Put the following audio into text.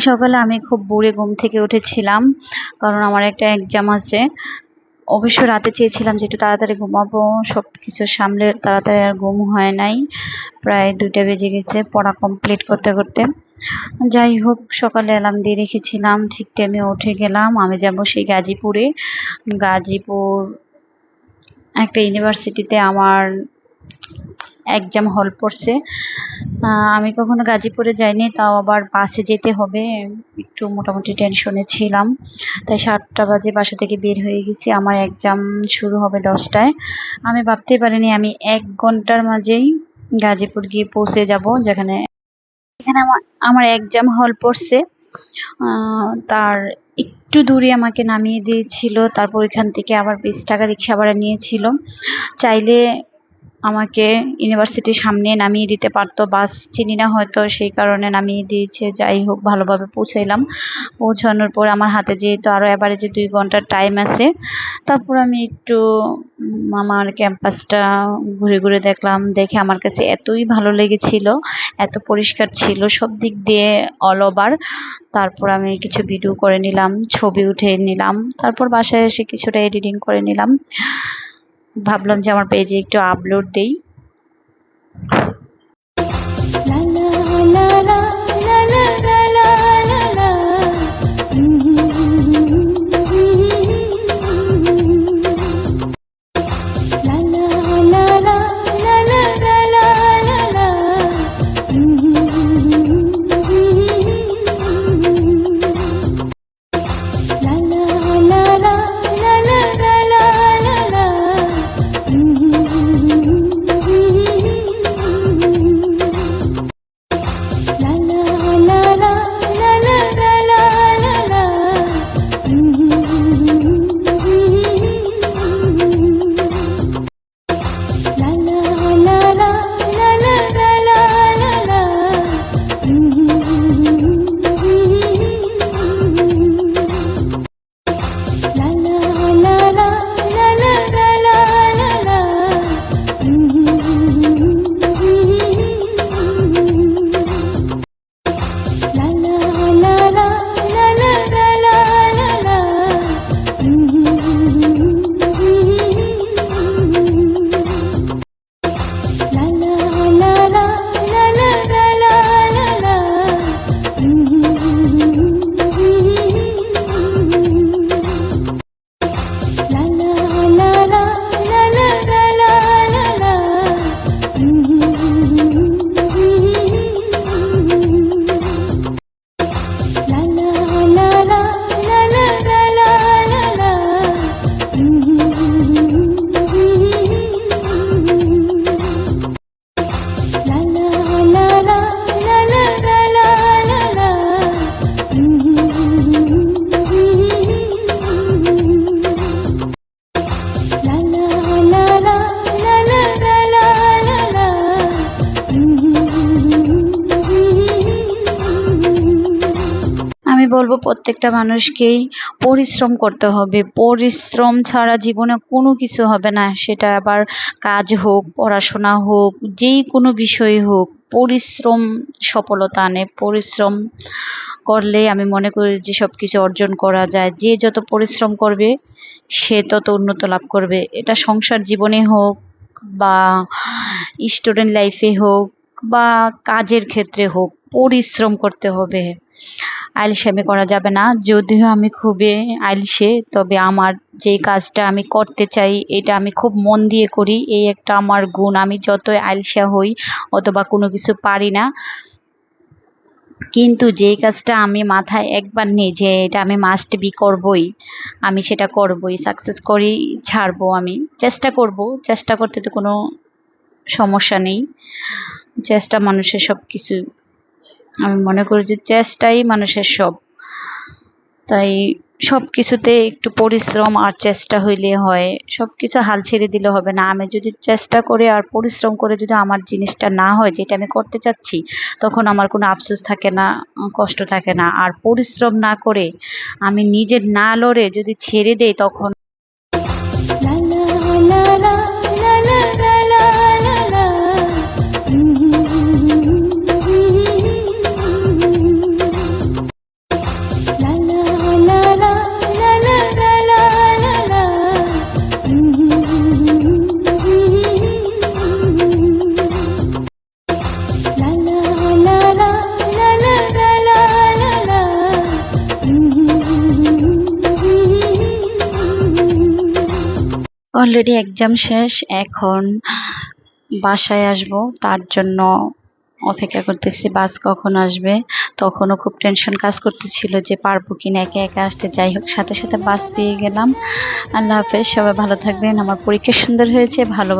সকালে আমি খুব ভোরে ঘুম থেকে উঠেছিলাম, কারণ আমার একটা এক্সাম আছে। অবশ্য রাতে চেয়েছিলাম যে একটু তাড়াতাড়ি ঘুমাবো সব কিছু সামলে তাড়াতাড়ি আর ঘুম হয় নাই। প্রায় দুইটা বেজে গেছে পড়া কমপ্লিট করতে করতে। যাই হোক, সকালে অ্যালার্ম দিয়ে রেখেছিলাম, ঠিক টাইমে উঠে গেলাম। আমি যাব সেই গাজীপুরে। গাজীপুর একটা ইউনিভার্সিটিতে আমার এক্সাম হল পড়ছে। আমি কখনো গাজীপুরে যাইনি, তাও আবার বাসে যেতে হবে। একটু মোটামুটি টেনশনে ছিলাম। তাই সাতটা বাজে বাসা থেকে বের হয়ে গেছি। আমার এক্সাম শুরু হবে দশটায়। আমি ভাবতেই পারিনি, আমি এক ঘণ্টার মাঝেই গাজীপুর গিয়ে পৌঁছে যাব, যেখানে এখানে আমার আমার এক্সাম হল পড়ছে। তার একটু দূরে আমাকে নামিয়ে দিয়েছিল। তারপর ওইখান থেকে আবার বিশ টাকা রিক্সা ভাড়া নিয়েছিল। চাইলে আমাকে ইউনিভার্সিটির সামনে নামিয়ে দিতে পারতো। বাস চিনি না হয়তো, সেই কারণে নামিয়ে দিয়েছে। যাই হোক, ভালোভাবে পৌঁছাইলাম। পৌঁছানোর পর আমার হাতে যেহেতু আরও এবারে যে দুই ঘণ্টার টাইম আছে, তারপর আমি একটু আমার ক্যাম্পাসটা ঘুরে ঘুরে দেখলাম। দেখে আমার কাছে এতই ভালো লেগেছিল, এত পরিষ্কার ছিল সব দিক দিয়ে অল ওভার তারপর আমি কিছু ভিডিও করে নিলাম, ছবি উঠে নিলাম। তারপর বাসায় এসে কিছুটা এডিটিং করে নিলাম। ভাবলাম যে আমার পেজে একটু আপলোড দেই। বলব, প্রত্যেকটা মানুষকেই পরিশ্রম করতে হবে। পরিশ্রম ছাড়া জীবনে কোনো কিছু হবে না। সেটা আবার কাজ হোক, পড়াশোনা হোক, যেই কোনো বিষয় হোক, পরিশ্রম সফলতা আনে। পরিশ্রম করলে আমি মনে করি যে সব কিছু অর্জন করা যায়। যে যত পরিশ্রম করবে, সে তত উন্নত লাভ করবে। এটা সংসার জীবনে হোক বা স্টুডেন্ট লাইফে হোক বা কাজের ক্ষেত্রে হোক, পরিশ্রম করতে হবে। আলসেমি করা যাবে না। যদিও আমি খুবই আলসে তবে আমার যে কাজটা আমি করতে চাই, এটা আমি খুব মন দিয়ে করি। এই একটা আমার গুণ। আমি যতই আলসা হই অথবা কোনো কিছু পারি না, কিন্তু যেই কাজটা আমি মাথায় একবার নিই যে এটা আমি মাস্ট বি করবই, আমি সেটা করবই সাকসেস করেই ছাড়বো আমি। চেষ্টা করব। চেষ্টা করতে তো কোনো সমস্যা নেই। চেষ্টা মানুষের সব কিছু আমি মনে করি যে চেষ্টাই মানুষের সব। তাই সব কিছুতে একটু পরিশ্রম আর চেষ্টা হইলে হয়। সব কিছু হাল ছেড়ে দিলে হবে না। আমি যদি চেষ্টা করে আর পরিশ্রম করে যদি আমার জিনিসটা না হয়, যেটা আমি করতে চাচ্ছি, তখন আমার কোনো আফসোস থাকে না, কষ্ট থাকে না। আর পরিশ্রম না করে আমি নিজে না লড়ে যদি ছেড়ে দেই, তখন অলরেডি এক্সাম শেষ, এখন বাসায় আসব, তার জন্য অপেক্ষা করতেছি, বাস কখন আসবে। তখনও খুব টেনশন কাজ করতেছিল যে পারব কি না একা একা আসতে। যাই হোক, সাথে সাথে বাস পেয়ে গেলাম। আল্লাহ হাফেজ, সবাই ভালো থাকবেন। আমার পরীক্ষা সুন্দর হয়েছে, ভালো